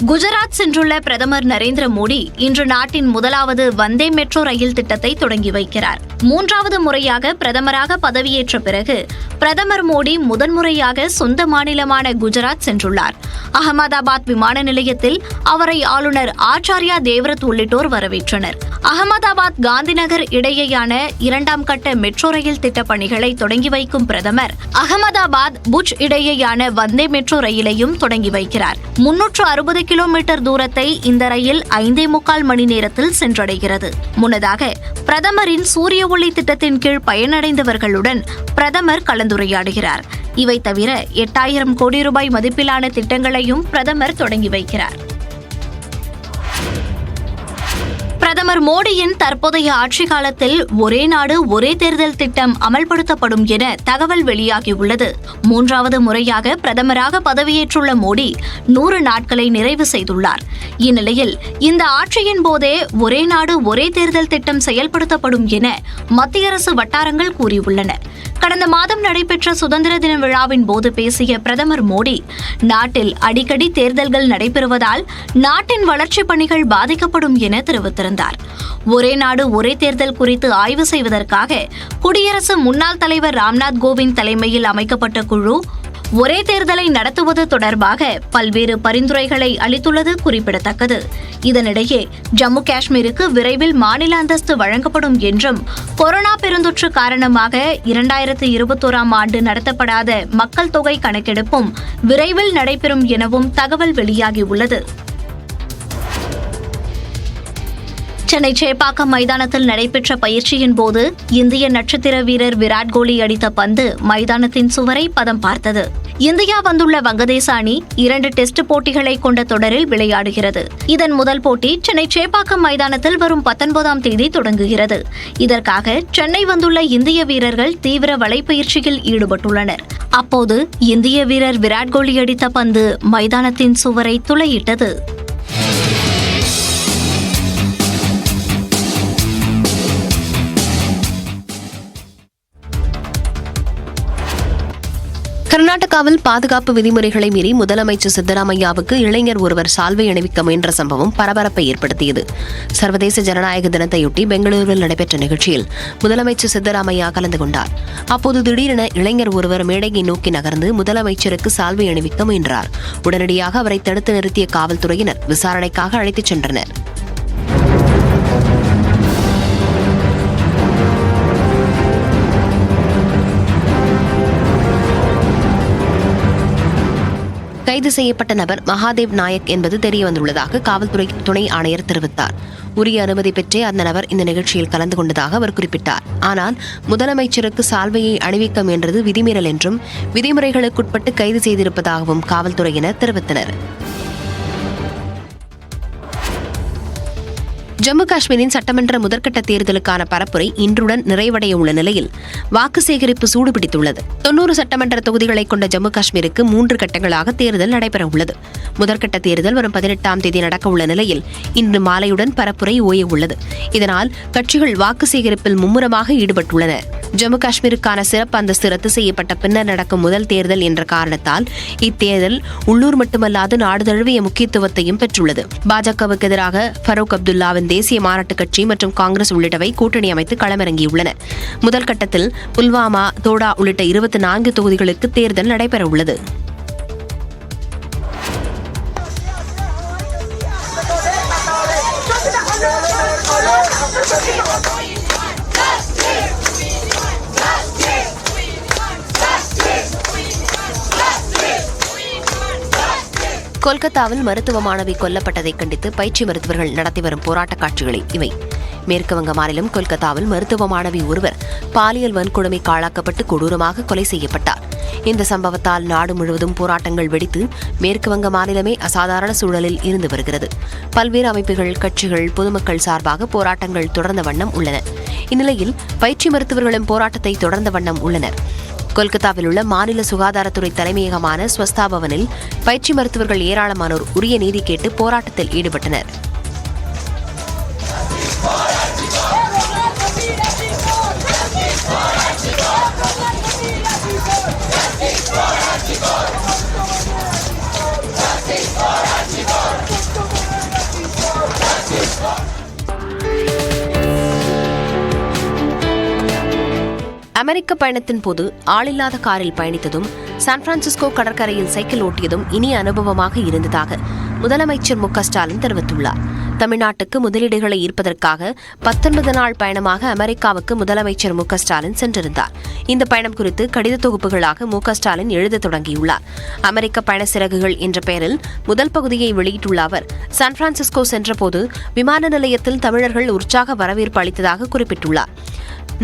குஜராத் சென்றுள்ள பிரதமர் நரேந்திர மோடி இன்று நாட்டின் முதலாவது வந்தே மெட்ரோ ரயில் திட்டத்தை தொடங்கி வைக்கிறார். மூன்றாவது முறையாக பிரதமராக பதவியேற்ற பிறகு பிரதமர் மோடி முதன்முறையாக சொந்த மாநிலமான குஜராத் சென்றுள்ளார். அகமதாபாத் விமான நிலையத்தில் அவரை ஆளுநர் ஆச்சார்யா தேவ்ரத் உள்ளிட்டோர் வரவேற்றனர். அகமதாபாத் காந்திநகர் இடையேயான இரண்டாம் கட்ட மெட்ரோ ரயில் திட்ட பணிகளை தொடங்கி வைக்கும் பிரதமர் அகமதாபாத் புஜ் இடையேயான வந்தே மெட்ரோ ரயிலையும் தொடங்கி வைக்கிறார். முன்னூற்று அறுபது கிலோமீட்டர் தூரத்தை இந்த ரயில் ஐந்தே முக்கால் மணி நேரத்தில் சென்றடைகிறது. முன்னதாக பிரதமரின் சூரிய ஒளி திட்டத்தின் கீழ் பயனடைந்தவர்களுடன் பிரதமர் கலந்துரையாடுகிறார். இவை தவிர எட்டாயிரம் கோடி ரூபாய் மதிப்பிலான திட்டங்களையும் பிரதமர் தொடங்கி வைக்கிறார். பிரதமர் மோடியின் தற்போதைய ஆட்சி காலத்தில் ஒரே நாடு ஒரே தேர்தல் திட்டம் அமல்படுத்தப்படும் என தகவல் வெளியாகியுள்ளது. மூன்றாவது முறையாக பிரதமராக பதவியேற்றுள்ள மோடி நூறு நாட்களை நிறைவு செய்துள்ளார். இந்நிலையில் இந்த ஆட்சியின் போதே ஒரே நாடு ஒரே தேர்தல் திட்டம் செயல்படுத்தப்படும் என மத்திய அரசு வட்டாரங்கள் கூறியுள்ளன. கடந்த மாதம் நடைபெற்ற சுதந்திர தின விழாவின் போது பேசிய பிரதமர் மோடி நாட்டில் அடிக்கடி தேர்தல்கள் நடைபெறுவதால் நாட்டின் வளர்ச்சிப் பணிகள் பாதிக்கப்படும் என தெரிவித்திருந்தார். ஒரே நாடு ஒரே தேர்தல் குறித்து ஆய்வு செய்வதற்காக குடியரசு முன்னாள் தலைவர் ராம்நாத் கோவிந்த் தலைமையில் அமைக்கப்பட்ட குழு ஒரே தேர்தலை நடத்துவது தொடர்பாக பல்வேறு பரிந்துரைகளை அளித்துள்ளது குறிப்பிடத்தக்கது. இதனிடையே ஜம்மு காஷ்மீருக்கு விரைவில் மாநில அந்தஸ்து வழங்கப்படும் என்றும் கொரோனா பெருந்தொற்று காரணமாக இரண்டாயிரத்து இருபத்தோராம் ஆண்டு நடத்தப்படாத மக்கள் தொகை கணக்கெடுப்பும் விரைவில் நடைபெறும் எனவும் தகவல் வெளியாகியுள்ளது. சென்னை சேப்பாக்கம் மைதானத்தில் நடைபெற்ற பயிற்சியின் போது இந்திய நட்சத்திர வீரர் விராட் கோலி அடித்த பந்து மைதானத்தின் சுவரை பதம் பார்த்தது. இந்தியா வந்துள்ள வங்கதேச அணி இரண்டு டெஸ்ட் போட்டிகளை கொண்ட தொடரில் விளையாடுகிறது. இதன் முதல் போட்டி சென்னை சேப்பாக்கம் மைதானத்தில் வரும் பத்தொன்பதாம் தேதி தொடங்குகிறது. இதற்காக சென்னை வந்துள்ள இந்திய வீரர்கள் தீவிர வலைப்பயிற்சியில் ஈடுபட்டுள்ளனர். அப்போது இந்திய வீரர் விராட் கோலி அடித்த பந்து மைதானத்தின் சுவரை துளையிட்டது. கர்நாடகாவில் பாதுகாப்பு விதிமுறைகளை மீறி முதலமைச்சர் சித்தராமையாவுக்கு இளைஞர் ஒருவர் சால்வை அணிவிக்க முயன்ற சம்பவம் பரபரப்பை ஏற்படுத்தியது. சர்வதேச ஜனநாயக தினத்தையொட்டி பெங்களூருவில் நடைபெற்ற நிகழ்ச்சியில் முதலமைச்சர் சித்தராமையா கலந்து கொண்டார். அப்போது திடீரென இளைஞர் ஒருவர் மேடையை நோக்கி நகர்ந்து முதலமைச்சருக்கு சால்வை அணிவிக்க முயன்றார். உடனடியாக அவரை தடுத்து நிறுத்திய காவல்துறையினர் விசாரணைக்காக அழைத்துச் சென்றனர். கைது செய்யப்பட்ட நபர் மகாதேவ் நாயக் என்பது தெரியவந்துள்ளதாக காவல்துறை துணை ஆணையர் தெரிவித்தார். உரிய அனுமதி பெற்றே அந்த நபர் இந்த நிகழ்ச்சியில் கலந்து கொண்டதாக அவர் குறிப்பிட்டார். ஆனால் முதலமைச்சருக்கு சால்வையை அணிவிக்க முயன்றது விதிமீறல் என்றும் விதிமுறைகளுக்குட்பட்டு கைது செய்திருப்பதாகவும் காவல்துறையினர் தெரிவித்தனர். ஜம்மு காஷ்மீரின் சட்டமன்ற முதற்கட்ட தேர்தலுக்கான பரப்புரை இன்றுடன் நிறைவடைய உள்ள நிலையில் வாக்கு சேகரிப்பு சூடுபிடித்துள்ளது. தொன்னூறு சட்டமன்ற தொகுதிகளை கொண்ட ஜம்மு காஷ்மீருக்கு மூன்று கட்டங்களாக தேர்தல் நடைபெற உள்ளது. முதற்கட்ட தேர்தல் வரும் பதினெட்டாம் தேதி நடக்க உள்ள நிலையில் இன்று மாலையுடன் பரப்புரை ஓய உள்ளது. இதனால் கட்சிகள் வாக்கு சேகரிப்பில் மும்முரமாக ஈடுபட்டுள்ளன. ஜம்மு காஷ்மீருக்கான சிறப்பு அந்தஸ்து ரத்து செய்யப்பட்ட பின்னர் நடக்கும் முதல் தேர்தல் என்ற காரணத்தால் இத்தேர்தல் உள்ளூர் மட்டுமல்லாது நாடு தழுவிய முக்கியத்துவத்தையும் பெற்றுள்ளது. பாஜகவுக்கு எதிராக ஃபரூக் அப்துல்லாவின் தேசிய மாநாட்டு கட்சி மற்றும் காங்கிரஸ் உள்ளிட்டவை கூட்டணி அமைத்து களமிறங்கியுள்ளன. முதல் கட்டத்தில் புல்வாமா தோடா உள்ளிட்ட இருபத்தி நான்கு தொகுதிகளுக்கு தேர்தல் நடைபெற உள்ளது கொல்கத்தாவில் மருத்துவ மாணவி கொல்லப்பட்டதை கண்டித்து பயிற்சி மருத்துவர்கள் நடத்தி வரும் போராட்ட காட்சிகளை இவை. மேற்குவங்க மாநிலம் கொல்கத்தாவில் மருத்துவ மாணவி ஒருவர் பாலியல் வன்கொடுமைக்கு ஆளாக்கப்பட்டு கொடூரமாக கொலை செய்யப்பட்டார். இந்த சம்பவத்தால் நாடு முழுவதும் போராட்டங்கள் வெடித்து மேற்குவங்க மாநிலமே அசாதாரண சூழலில் இருந்து வருகிறது. பல்வேறு அமைப்புகள் கட்சிகள் பொதுமக்கள் சார்பாக போராட்டங்கள் தொடர்ந்த வண்ணம் உள்ளன. இந்நிலையில் பயிற்சி மருத்துவர்களும் போராட்டத்தை தொடர்ந்த வண்ணம் உள்ளனர். கொல்கத்தாவில் உள்ள மாநில சுகாதாரத்துறை தலைமையகமான ஸ்வஸ்தா பவனில் பயிற்சி மருத்துவர்கள் ஏராளமானோர் உரிய நீதி கேட்டு போராட்டத்தில் ஈடுபட்டனர். அமெரிக்க பயணத்தின் போது ஆளில்லாத காரில் பயணித்ததும் சான் பிரான்சிஸ்கோ கடற்கரையில் சைக்கிள் ஓட்டியதும் இனிய அனுபவமாக இருந்ததாக முதலமைச்சர் மு ஸ்டாலின் தெரிவித்துள்ளார். தமிழ்நாட்டுக்கு முதலீடுகளை ஈர்ப்பதற்காக பத்தொன்பது நாள் பயணமாக அமெரிக்காவுக்கு முதலமைச்சர் மு ஸ்டாலின் சென்றிருந்தார். இந்த பயணம் குறித்து கடித தொகுப்புகளாக மு ஸ்டாலின் எழுத தொடங்கியுள்ளார். அமெரிக்க பயண சிறகுகள் என்ற பெயரில் முதல் பகுதியை வெளியிட்டுள்ள அவர் சான் பிரான்சிஸ்கோ சென்றபோது விமான நிலையத்தில் தமிழர்கள் உற்சாக வரவேற்பு அளித்ததாக குறிப்பிட்டுள்ளார்.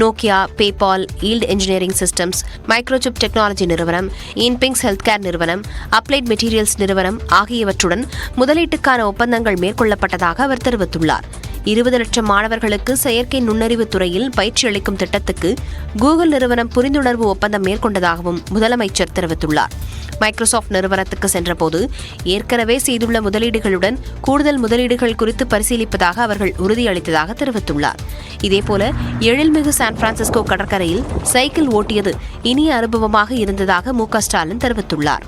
Nokia PayPal Yield Engineering Systems Microchip Technology நிறுவனம் இன்பிங்ஸ் ஹெல்த் கேர் நிறுவனம் அப்ளைட் மெட்டீரியல்ஸ் நிறுவனம் ஆகியவற்றுடன் முதலீட்டுக்கான ஒப்பந்தங்கள் மேற்கொள்ளப்பட்டதாக அவர் தெரிவித்துள்ளார். இருபது லட்சம் மாணவர்களுக்கு செயற்கை நுண்ணறிவு துறையில் பயிற்சி அளிக்கும் திட்டத்துக்கு கூகுள் நிறுவனம் புரிந்துணர்வு ஒப்பந்தம் மேற்கொண்டதாகவும் முதலமைச்சர் தெரிவித்துள்ளார். மைக்ரோசாஃப்ட் நிறுவனத்துக்கு சென்றபோது ஏற்கனவே செய்துள்ள முதலீடுகளுடன் கூடுதல் முதலீடுகள் குறித்து பரிசீலிப்பதாக அவர்கள் உறுதியளித்ததாக தெரிவித்துள்ளார். இதேபோல எழில்மிகு சான் பிரான்சிஸ்கோ கடற்கரையில் சைக்கிள் ஓட்டியது இனிய அனுபவமாக இருந்ததாக மு க ஸ்டாலின் தெரிவித்துள்ளார்.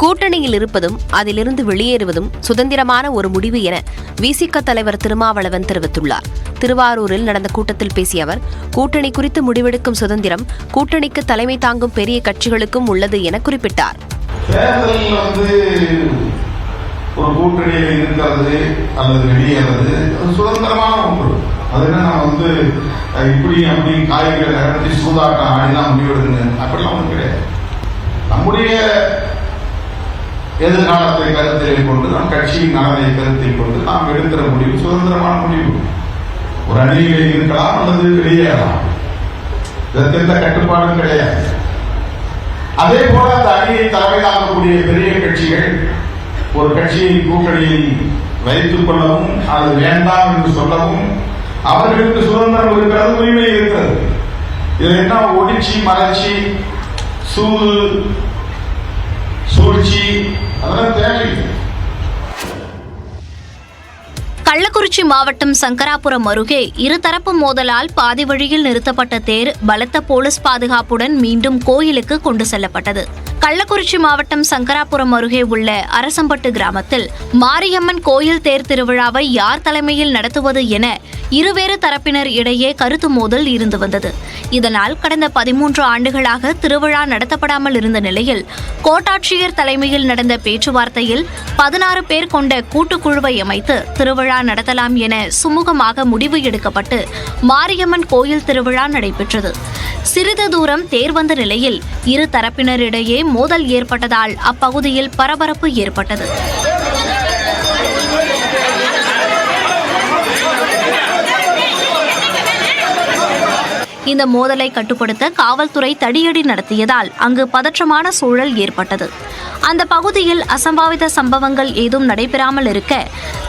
கூட்டணியில் இருப்பதும் அதிலிருந்து வெளியேறுவதும் சுதந்திரமான ஒரு முடிவு என விசிக தலைவர் திருமாவளவன் தெரிவித்துள்ளார். திருவாரூரில் நடந்த கூட்டத்தில் பேசிய அவர் கூட்டணி குறித்து முடிவெடுக்கும் சுதந்திரம் கூட்டணிக்கு தலைமை தாங்கும் பெரிய கட்சிகளுக்கும் உள்ளது என குறிப்பிட்டார். ஒரு கூட்டணியில் இருக்கிறது அல்லது வெளியேறது சுதந்திரமான ஒன்று. அது என்ன நம்ம வந்து இப்படி அப்படி காய்களை நடத்தி சூதாட்டம் ஆடிலாம் முடிவெடுக்கணும். அப்படிலாம் ஒன்றும் கிடையாது. நம்முடைய எதிர்காலத்தை கருத்தில் கொண்டு நம் கட்சியின் நலனை கருத்தில் கொண்டு நாம் எடுக்கிற முடிவு சுதந்திரமான முடிவு. ஒரு அணியிலே இருக்கலாம் அல்லது வெளியேறலாம். இதற்கெந்த கட்டுப்பாடும் கிடையாது. அதே போல அந்த அணியை தலைமை பெரிய கட்சிகள் ஒரு கட்சியின் கூட்டணியில் வைத்துக் கொள்ளவும் அது வேண்டாம் என்று சொல்லவும் அவர்களுக்கு சுதந்திரம் இருக்கிறது உரிமை இருக்கிறது. இதுல என்ன ஒடிச்சி மறைச்சி சூது சூழ்ச்சி அதெல்லாம் கள்ளக்குறிச்சி மாவட்டம் சங்கராபுரம் அருகே இருதரப்பு மோதலால் பாதி வழியில் நிறுத்தப்பட்ட தேர் பலத்த போலீஸ் பாதுகாப்புடன் மீண்டும் கோயிலுக்கு கொண்டு செல்லப்பட்டது. கள்ளக்குறிச்சி மாவட்டம் சங்கராபுரம் அருகே உள்ள அரசம்பட்டு கிராமத்தில் மாரியம்மன் கோயில் தேர் திருவிழாவை யார் தலைமையில் நடத்துவது என இருவேறு தரப்பினர் இடையே கருத்து மோதல் இருந்து வந்தது. இதனால் கடந்த பதிமூன்று ஆண்டுகளாக திருவிழா நடத்தப்படாமல் இருந்த நிலையில் கோட்டாட்சியர் தலைமையில் நடந்த பேச்சுவார்த்தையில் பதினாறு பேர் கொண்ட கூட்டுக்குழுவை அமைத்து திருவிழா நடத்தலாம் என சுமூகமாக முடிவு எடுக்கப்பட்டு மாரியம்மன் கோயில் திருவிழா நடைபெற்றது. சிறிது தூரம் தேர் வந்த நிலையில் இரு தரப்பினரிடையே மோதல் ஏற்பட்டதால் அப்பகுதியில் பரபரப்பு ஏற்பட்டது. இந்த மோதலை கட்டுப்படுத்த காவல்துறை தடியடி நடத்தியதால் அங்கு பதற்றமான சூழல் ஏற்பட்டது. அந்த பகுதியில் அசம்பாவித சம்பவங்கள் ஏதும் நடைபெறாமல் இருக்க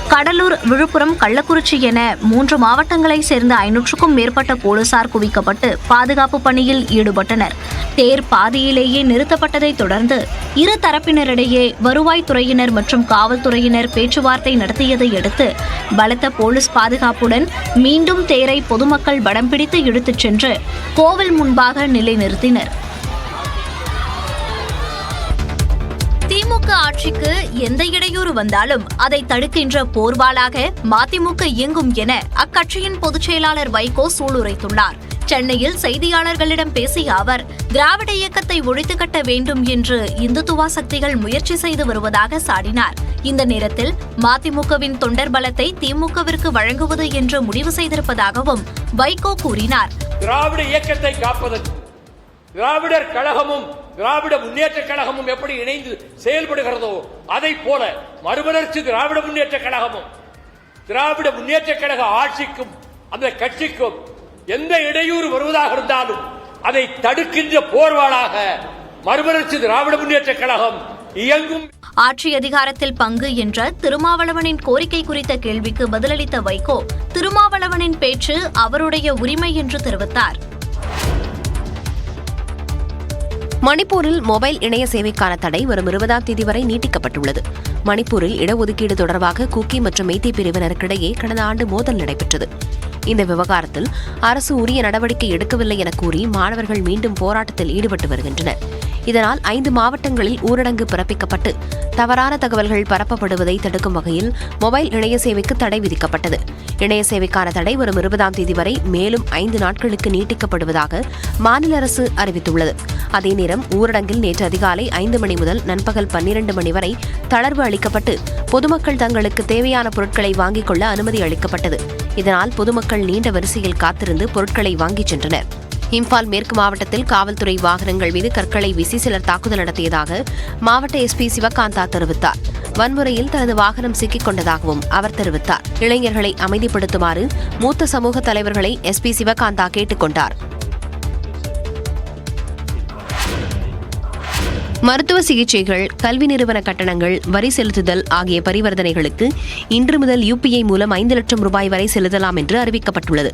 கடலூர் விழுப்புரம் கள்ளக்குறிச்சி என மூன்று மாவட்டங்களைச் சேர்ந்த ஐநூற்றுக்கும் மேற்பட்ட போலீசார் குவிக்கப்பட்டு பாதுகாப்பு பணியில் ஈடுபட்டனர். தேர் பாதியிலேயே நிறுத்தப்பட்டதை தொடர்ந்து இரு தரப்பினரிடையே வருவாய்த்துறையினர் மற்றும் காவல்துறையினர் பேச்சுவார்த்தை நடத்தியதை அடுத்து பலத்த போலீஸ் பாதுகாப்புடன் மீண்டும் தேரை பொதுமக்கள் படம் பிடித்து இழுத்துச் சென்று கோவில் முன்பாக நிலைநிறுத்தினர். திமுக ஆட்சிக்கு எந்த இடையூறு வந்தாலும் அதை தடுக்கின்ற போர்வாளாக மதிமுக இயங்கும் என அக்கட்சியின் பொதுச் செயலாளர் வைகோ சூளுரைத்துள்ளார். சென்னையில் செய்தியாளர்களிடம் பேசிய அவர் திராவிட இயக்கத்தை ஒழித்து கட்ட வேண்டும் என்று இந்துத்துவா சக்திகள் முயற்சி செய்து வருவதாக சாடினார். இந்த நேரத்தில் மதிமுகவின் தொண்டர் பலத்தை திமுகவிற்கு வழங்குவது என்று முடிவு செய்திருப்பதாகவும் வைகோ கூறினார். திராவிட இயக்கத்தை காப்பதற்கு திராவிடர் கழகமும் திராவிட முன்னேற்ற கழகமும் எப்படி இணைந்து செயல்படுகிறதோ அதை போல மறுமலர்ச்சி திராவிட முன்னேற்ற கழகமும் திராவிட முன்னேற்ற கழக ஆட்சிக்கும் அந்த கட்சிக்கும் எந்த இடையூறு வருவதாக இருந்தாலும் அதை தடுக்கின்ற போர்வாளாக மறுமலர்ச்சி திராவிட முன்னேற்ற கழகம் இயங்கும். ஆட்சி அதிகாரத்தில் பங்கு என்ற திருமாவளவனின் கோரிக்கை குறித்த கேள்விக்கு பதிலளித்த வைகோ திருமாவளவனின் பேச்சு அவருடைய உரிமை என்று தெரிவித்தார். மணிப்பூரில் மொபைல் இணைய சேவைக்கான தடை வரும் இருபதாம் தேதி வரை நீட்டிக்கப்பட்டுள்ளது. மணிப்பூரில் இடஒதுக்கீடு தொடர்பாக குக்கி மற்றும் மெய்தி பிரிவினருக்கிடையே கடந்த ஆண்டு மோதல் நடைபெற்றது. இந்த விவகாரத்தில் அரசு உரிய நடவடிக்கை எடுக்கவில்லை என கூறி மாணவர்கள் மீண்டும் போராட்டத்தில் ஈடுபட்டு வருகின்றனர். இதனால் ஐந்து மாவட்டங்களில் ஊரடங்கு பிறப்பிக்கப்பட்டு தவறான தகவல்கள் பரப்பப்படுவதை தடுக்கும் வகையில் மொபைல் இணைய சேவைக்கு தடை விதிக்கப்பட்டது. இணைய சேவைக்கான தடை வரும் இருபதாம் தேதி வரை மேலும் ஐந்து நாட்களுக்கு நீட்டிக்கப்படுவதாக மாநில அரசு அறிவித்துள்ளது. அதே நேரம் ஊரடங்கில் நேற்று அதிகாலை ஐந்து மணி முதல் நண்பகல் பன்னிரண்டு மணி வரை தளர்வு அளிக்கப்பட்டு பொதுமக்கள் தங்களுக்கு தேவையான பொருட்களை வாங்கிக் கொள்ள அனுமதி அளிக்கப்பட்டது. இதனால் பொதுமக்கள் நீண்ட வரிசையில் காத்திருந்து பொருட்களை வாங்கிச் சென்றனர். இம்பால் மேற்கு மாவட்டத்தில் காவல்துறை வாகனங்கள் மீது கற்களை வீசி சிலர் தாக்குதல் நடத்தியதாக மாவட்ட எஸ்பி சிவகாந்தா தெரிவித்தார். வன்முறையில் தனது வாகனம் சிக்கிக் கொண்டதாகவும் அவர் தெரிவித்தார். இளைஞர்களை அமைதிப்படுத்துமாறு மூத்த சமூக தலைவர்களை எஸ்பி சிவகாந்தா கேட்டுக் கொண்டார். மருத்துவ சிகிச்சைகள் கல்வி நிறுவன கட்டணங்கள் வரி செலுத்துதல் ஆகிய பரிவர்த்தனைகளுக்கு இன்று முதல் யுபிஐ மூலம் ஐந்து லட்சம் ரூபாய் வரை செலுத்தலாம் என்று அறிவிக்கப்பட்டுள்ளது.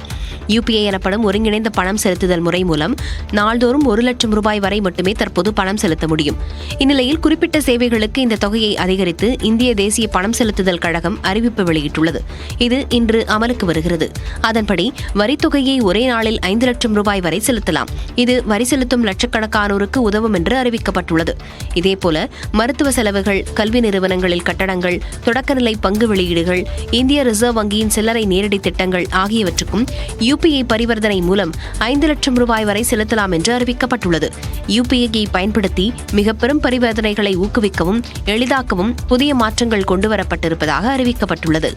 யுபிஐ எனப்படும் ஒருங்கிணைந்த பணம் செலுத்துதல் முறை மூலம் நாள்தோறும் ஒரு லட்சம் ரூபாய் வரை மட்டுமே தற்போது பணம் செலுத்த முடியும். இந்நிலையில் குறிப்பிட்ட சேவைகளுக்கு இந்த தொகையை அதிகரித்து இந்திய தேசிய பணம் செலுத்துதல் கழகம் அறிவிப்பு வெளியிட்டுள்ளது. இது இன்று அமலுக்கு வருகிறது. அதன்படி வரித்தொகையை ஒரே நாளில் ஐந்து லட்சம் ரூபாய் வரை செலுத்தலாம். இது வரி செலுத்தும் லட்சக்கணக்கானோருக்கு உதவும் என்று அறிவிக்கப்பட்டுள்ளது. இதேபோல மருத்துவ செலவுகள் கல்வி நிறுவனங்களில் கட்டடங்கள் தொடக்கநிலை பங்கு வெளியீடுகள் இந்திய ரிசர்வ் வங்கியின் சில்லறை நேரடி திட்டங்கள் ஆகியவற்றுக்கும் யுபிஐ பரிவர்த்தனை மூலம் ஐந்து லட்சம் ரூபாய் வரை செலுத்தலாம் என்று அறிவிக்கப்பட்டுள்ளது. யுபிஐயை பயன்படுத்தி மிக பெரும் பரிவர்த்தனைகளை ஊக்குவிக்கவும் எளிதாக்கவும் புதிய மாற்றங்கள் கொண்டுவரப்பட்டிருப்பதாக அறிவிக்கப்பட்டுள்ளது.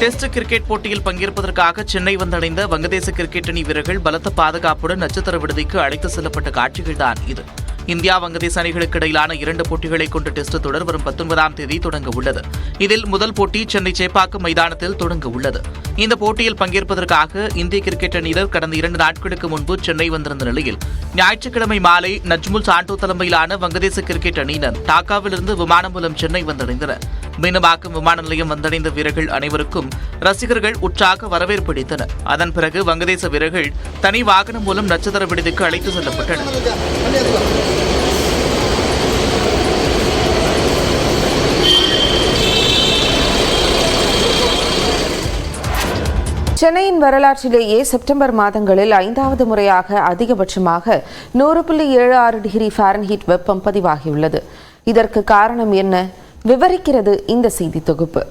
டெஸ்ட் கிரிக்கெட் போட்டியில் பங்கேற்பதற்காக சென்னை வந்தடைந்த வங்கதேச கிரிக்கெட் அணி வீரர்கள் பலத்த பாதுகாப்புடன் நட்சத்திர விடுதிக்கு அழைத்து செல்லப்பட்ட காட்சிகள்தான் இது. இந்தியா வங்கதேச அணிகளுக்கு இடையிலான இரண்டு போட்டிகளை கொண்ட டெஸ்ட் தொடர் வரும் பத்தொன்பதாம் தேதி தொடங்க உள்ளது. இதில் முதல் போட்டி சென்னை சேப்பாக்கம் மைதானத்தில் தொடங்க உள்ளது. இந்த போட்டியில் பங்கேற்பதற்காக இந்திய கிரிக்கெட் அணியினர் கடந்த இரண்டு நாட்களுக்கு முன்பு சென்னை வந்திருந்த நிலையில் ஞாயிற்றுக்கிழமை மாலை நஜ்முல் சாண்டோ தலைமையிலான வங்கதேச கிரிக்கெட் அணியினர் டாக்காவிலிருந்து விமானம் மூலம் சென்னை வந்தடைந்தனர். மீனமாக்கம் விமான நிலையம் வந்தடைந்த வீரர்கள் அனைவருக்கும் ரசிகர்கள் உற்சாக வரவேற்பு அளித்தனர். அதன் பிறகு வங்கதேச வீரர்கள் தனி வாகனம் மூலம் நட்சத்திர விடுதிக்கு அழைத்து செல்லப்பட்டனர். சென்னையின் வரலாற்றிலேயே செப்டம்பர் மாதங்களில் ஐந்தாவது முறையாக அதிகபட்சமாக நூறு புள்ளி ஏழு ஆறு டிகிரி ஃபாரன்ஹீட் வெப்பம் பதிவாகியுள்ளது. இதற்கு காரணம் என்ன? விவரிக்கிறது இந்த செய்தி தொகுப்பு.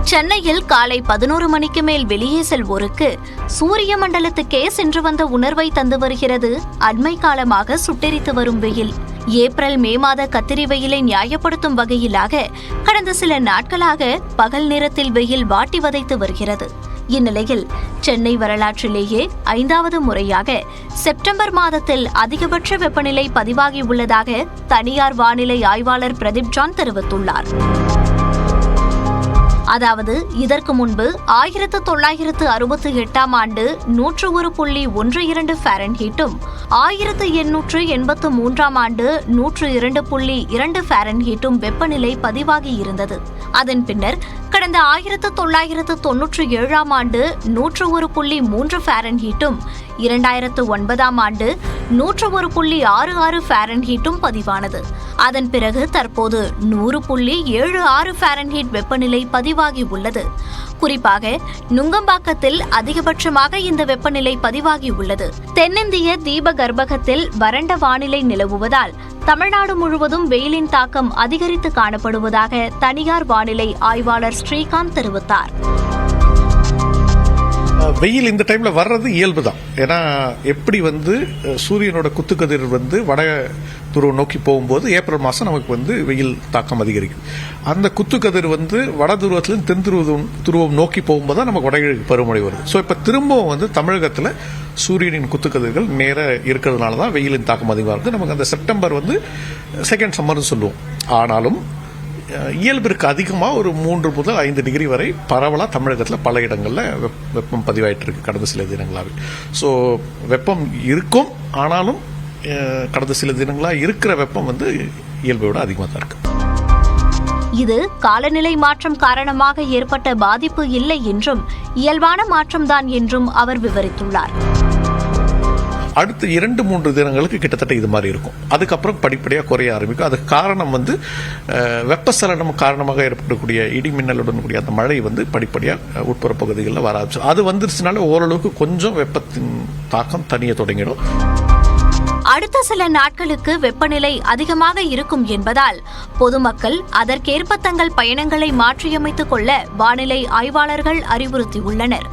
சென்னையில் காலை பதினோரு மணிக்கு மேல் வெளியே செல்வோருக்கு சூரிய மண்டலத்துக்கே சென்று வந்த உணர்வை தந்து வருகிறது. அண்மை காலமாக சுட்டெரித்து வரும் வெயில். ஏப்ரல் மே மாத கத்திரி வெயிலை நியாயப்படுத்தும் வகையிலாக கடந்த சில நாட்களாக பகல் நேரத்தில் வெயில் வாட்டி வதைத்து வருகிறது. இந்நிலையில் சென்னை வரலாற்றிலேயே ஐந்தாவது முறையாக செப்டம்பர் மாதத்தில் அதிகபட்ச வெப்பநிலை பதிவாகியுள்ளதாக தனியார் வானிலை ஆய்வாளர் பிரதீப் ஜான் தெரிவித்துள்ளார். அதாவது இதற்கு முன்பு ஆயிரத்து தொள்ளாயிரத்து அறுபத்தி எட்டாம் ஆண்டு நூற்று ஒரு புள்ளி ஒன்று இரண்டு ஃபாரன்ஹீட்டும் ஆயிரத்து எண்ணூற்று எண்பத்து மூன்றாம் ஆண்டு நூற்று இரண்டு புள்ளி இரண்டு ஃபாரன்ஹீட்டும் வெப்பநிலை பதிவாகி இருந்தது. அதன் பின்னர் கடந்த ஆயிரத்து தொள்ளாயிரத்து தொன்னூற்று ஏழாம் ஆண்டு நூற்று ஒரு புள்ளி மூன்று ஃபாரன்ஹீட்டும் இரண்டாயிரத்து ஒன்பதாம் ஆண்டு நூற்று ஒரு புள்ளி ஆறு ஆறு ஃபாரன்ஹீட்டும் பதிவானது. அதன் பிறகு தற்போது நூறு புள்ளி ஏழு ஆறு ஃபாரன்ஹீட் வெப்பநிலை பதிவாகி உள்ளது. குறிப்பாக நுங்கம்பாக்கத்தில் அதிகபட்சமாக இந்த வெப்பநிலை பதிவாகி உள்ளது. தென்னிந்திய தீப கர்ப்பகத்தில் வறண்ட வானிலை நிலவுவதால் தமிழ்நாடு முழுவதும் வெயிலின் தாக்கம் அதிகரித்து காணப்படுவதாக தனியார் வானிலை ஆய்வாளர் ஸ்ரீகாந்த் தெரிவித்தார். வெயில் இந்த டைமில் வர்றது இயல்பு தான் ஏன்னா எப்படி வந்து சூரியனோட குத்துக்கதிர் வந்து வட துருவம் நோக்கி போகும்போது ஏப்ரல் மாதம் நமக்கு வந்து வெயில் தாக்கம் அதிகரிக்கும். அந்த குத்துக்கதிர் வந்து வட துருவத்திலிருந்து தென் துருவம் துருவம் நோக்கி போகும்போது தான் நமக்கு வடகிழக்கு பருவமழை வருது. ஸோ இப்போ திரும்பவும் வந்து தமிழகத்தில் சூரியனின் குத்துக்கதிர்கள் நேர இருக்கிறதுனால தான் வெயிலின் தாக்கம் அதிகமாக இருக்குது நமக்கு அந்த செப்டம்பர் வந்து செகண்ட் சம்மர்னு சொல்லுவோம். ஆனாலும் இயல்பிற்கு அதிகமாக ஒரு மூன்று முதல் ஐந்து டிகிரி வரை பரவலாக தமிழகத்தில் பல இடங்களில் வெப்பம் பதிவாயிட்டு இருக்கு கடந்த சில தினங்களாகவே ஸோ வெப்பம் இருக்கும் ஆனாலும் அஹ் கடந்த சில தினங்களாக இருக்கிற வெப்பம் வந்து இயல்பை விட அதிகமாக தான் இருக்கு. இது காலநிலை மாற்றம் காரணமாக ஏற்பட்ட பாதிப்பு இல்லை என்றும் இயல்பான மாற்றம்தான் என்றும் அவர் விவரித்துள்ளார். அடுத்த இரண்டு மூன்று தினங்களுக்கு கிட்டத்தட்ட இது மாதிரி இருக்கும். அதுக்கப்புறம் படிப்படியாக குறைய ஆரம்பிக்கும். அதுக்கு காரணம் வந்து வெப்பசலனம் காரணமாக ஏற்படக்கூடிய இடி மின்னலுடன் கூடிய அந்த மழை வந்து படிப்படியாக உட்புற பகுதிகளில் வர ஆரம்பிச்சு. அது வந்துருச்சுனால ஓரளவுக்கு கொஞ்சம் வெப்பத்தின் தாக்கம் தனிய தொடங்கிடும். அடுத்த சில நாட்களுக்கு வெப்பநிலை அதிகமாக இருக்கும் என்பதால் பொதுமக்கள் அதற்கேற்ப தங்கள் பயணங்களை மாற்றியமைத்துக் கொள்ள வானிலை ஆய்வாளர்கள் அறிவுறுத்தியுள்ளனர்.